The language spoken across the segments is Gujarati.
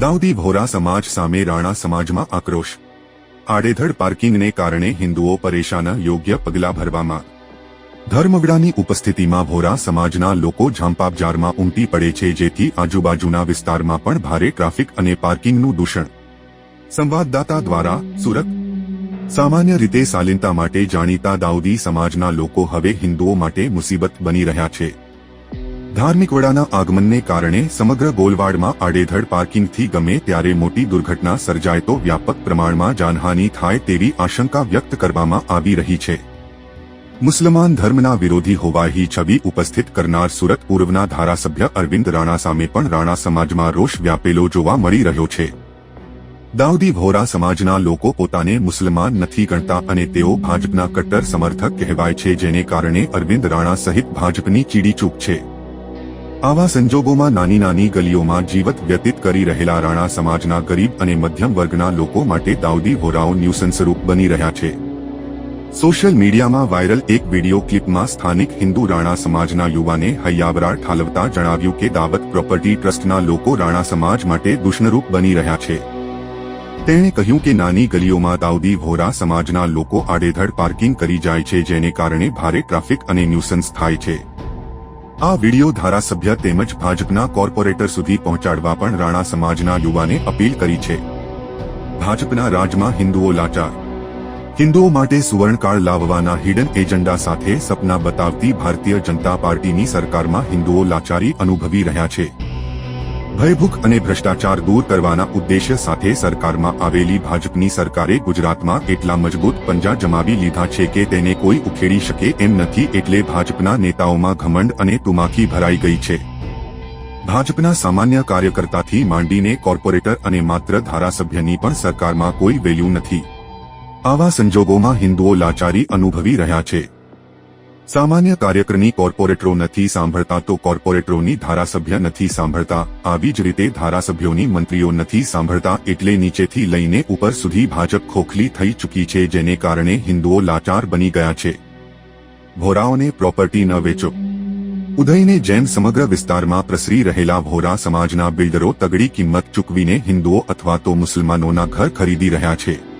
દાઉદી ભોરા સમાજ સામે રાણા સમાજમાં આક્રોશ. આડેધડ પાર્કિંગને કારણે હિન્દુઓ પરેશાના, યોગ્ય પગલાં ભરવામાં. ધર્મવડાની ઉપસ્થિતિમાં ભોરા સમાજના લોકો ઝાંપાબજારમાં ઉમટી પડે છે, જેથી આજુબાજુના વિસ્તારમાં પણ ભારે ટ્રાફિક અને પાર્કિંગનું દૂષણ. સંવાદદાતા દ્વારા સુરત. સામાન્ય રીતે શાલીનતા માટે જાણીતા દાઉદી સમાજના લોકો હવે હિન્દુઓ માટે મુસીબત બની રહ્યા છે. ધાર્મિક વડાના આગમનને કારણે સમગ્ર ગોલવાડમાં આડેધડ પાર્કિંગથી ગમે ત્યારે મોટી દુર્ઘટના સર્જાય તો વ્યાપક પ્રમાણમાં જાનહાનિ થાય તેવી આશંકા વ્યક્ત કરવામાં આવી રહી છે. મુસલમાન ધર્મના વિરોધી હોવાહી છબી ઉપસ્થિત કરનાર સુરત પૂર્વના ધારાસભ્ય અરવિંદ રાણા સામે પણ રાણા સમાજમાં રોષ વ્યાપેલો જોવા મળી રહ્યો છે. દાઉદી ભોરા સમાજના લોકો પોતાને મુસલમાન નથી ગણતા અને તેઓ ભાજપના કટ્ટર સમર્થક કહેવાય છે જેને કારણે અરવિંદ રાણા સહિત ભાજપની ચીડીચૂક છે. આવા સંજોગોમાં નાની નાની ગલીઓમાં જીવત વ્યતીત કરી રહેલા રાણા સમાજના ગરીબ અને મધ્યમ વર્ગના લોકો માટે દાઉદી હોરાઓ ન્યુસન્સરૂપ બની રહ્યા છે. સોશિયલ મીડિયામાં વાયરલ એક વીડિયો ક્લિપમાં સ્થાનિક હિન્દુ રાણા સમાજના યુવાને હૈયાવરા ઠાલવતા જણાવ્યું કે દાવત પ્રોપર્ટી ટ્રસ્ટના લોકો રાણા સમાજ માટે દુષ્ણરૂપ બની રહ્યા છે. તેણે કહ્યું કે નાની ગલીઓમાં દાઉદી વોરા સમાજના લોકો આડેધડ પાર્કિંગ કરી જાય છે જેને કારણે ભારે ટ્રાફિક અને ન્યુસન્સ થાય છે. આ વીડિયો ધારાસભ્ય તેમજ ભાજપના કોર્પોરેટર સુધી પહોંચાડવા પણ રાણા સમાજના યુવાને અપીલ કરી છે. ભાજપના રાજમાં હિન્દુઓ લાચાર. હિન્દુઓ માટે સુવર્ણકાળ લાવવાના હિડન એજન્ડા સાથે સપના બતાવતી ભારતીય જનતા પાર્ટીની સરકારમાં હિન્દુઓ લાચારી અનુભવી રહ્યા છે. ભયભૂખ અને ભ્રષ્ટાચાર દૂર કરવાના ઉદ્દેશ્ય સાથે સરકારમાં આવેલી ભાજપની સરકારે ગુજરાતમાં એટલા મજબૂત પંજા જમાવી લીધા છે કે તેને કોઈ ઉખેડી શકે એમ નથી એટલે ભાજપના નેતાઓમાં ઘમંડ અને તુમાકી ભરાઈ ગઈ છે. ભાજપના સામાન્ય કાર્યકર્તાથી માંડીને કોર્પોરેટર અને માત્ર ધારાસભ્યની પણ સરકારમાં કોઈ વેલ્યુ નથી. આવા સંજોગોમાં હિન્દુઓ લાચારી અનુભવી રહ્યા છે. સામાન્ય કાર્યકરની કોર્પોરેટરો નથી સાંભળતા તો કોર્પોરેટરોની ધારાસભ્ય નથી સાંભળતા. આવી જ રીતે ધારાસભ્યોની મંત્રીઓ નથી સાંભળતા એટલે નીચેથી લઈને ઉપર સુધી ભાજપ ખોખલી થઈ ચૂકી છે જેને કારણે હિન્દુઓ લાચાર બની ગયા છે. ભોરાઓને પ્રોપર્ટી ન વેચો. ઉદયને જેમ સમગ્ર વિસ્તારમાં પ્રસરી રહેલા ભોરા સમાજના બિલ્ડરો તગડી કિંમત ચૂકવીને હિન્દુઓ અથવા તો મુસલમાનોના ઘર ખરીદી રહ્યા છે.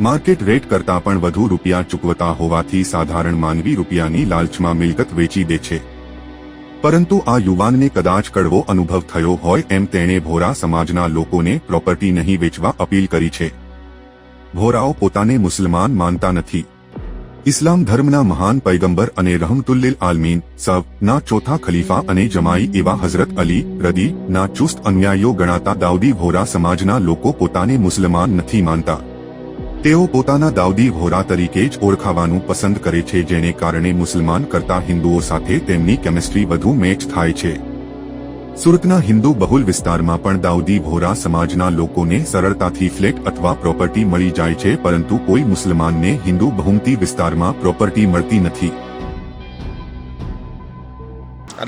માર્કેટ રેટ કરતાં પણ વધુ રૂપિયા ચૂકવતા હોવાથી સાધારણ માનવી રૂપિયાની લાલચમાં મિલકત વેચી દે છે. પરંતુ આ યુવાનને કદાચ કડવો અનુભવ થયો હોય એમ તેણે ભોરા સમાજના લોકોને પ્રોપર્ટી નહીં વેચવા અપીલ કરી છે. ભોરાઓ પોતાને મુસલમાન માનતા નથી. ઇસ્લામ ધર્મના મહાન પૈગંબર અને રહમતુલ્લિલ આલમીન સબ ના ચોથા ખલીફા અને જમાઈ એવા હઝરત અલી, રદી, ના ચુસ્ત અન્યાયીઓ ગણાતા દાઉદી ભોરા સમાજના લોકો પોતાને મુસલમાન નથી માનતા. તેઓ પોતાના દાઉદી ભોરા તરીકે જ ઓળખાવાનું પસંદ કરે છે, જેને કારણે મુસલમાન કરતા હિન્દુઓ સાથે તેમની કેમિસ્ટ્રી વધુ મેચ થાય છે. સુરતના હિન્દુ બહુલ વિસ્તારમાં પણ દાઉદી ભોરા સમાજના લોકોને સરળતાથી ફ્લેટ અથવા પ્રોપર્ટી મળી જાય છે, પરંતુ કોઈ મુસલમાનને હિન્દુ બહુમતી વિસ્તારમાં પ્રોપર્ટી મળતી નથી.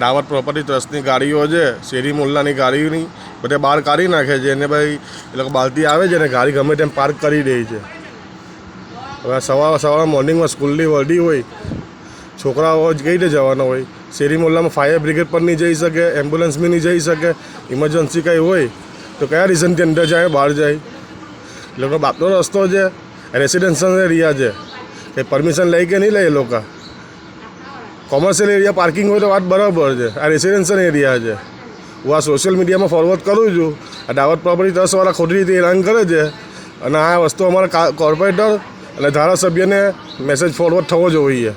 આ પ્રોપર્ટી ટ્રસ્ટની ગાડીઓ છે, શેરી મોલ્લાની ગાડીઓની, બધે બહાર કાઢી નાખે છે અને ભાઈ એ લોકો બાલતી આવે છે ને ગાડી ગમે તેમ પાર્ક કરી દે છે. હવે સવાર સવાર મોર્નિંગમાં સ્કૂલની વર્ડી હોય, છોકરાઓ જ કઈ રીતે જવાના હોય. શેરી મોલ્લામાં ફાયર બ્રિગેડ પણ નહીં જઈ શકે એમ્બ્યુલન્સ બી નહીં જઈ શકે ઇમરજન્સી કંઈ હોય, તો કયા રીઝનથી અંદર જાય, બહાર જાય? લોકો બાપનો રસ્તો છે રેસિડેન્શિયલ એરિયા છે. એ પરમિશન લઈ કે નહીં લે એ લોકો? કોમર્શિયલ એરિયા પાર્કિંગ હોય તો વાત બરાબર છે, આ રેસિડેન્શિયલ એરિયા છે. હું આ સોશિયલ મીડિયામાં ફોરવર્ડ કરું છું, આ દાવત પ્રોપર્ટી ટ્રસ્ટવાળા ખોટી રીતે એલાન કરે છે, અને આ વસ્તુ અમારા કોર્પોરેટર અને ધારાસભ્યને મેસેજ ફોરવર્ડ થવો જોઈએ.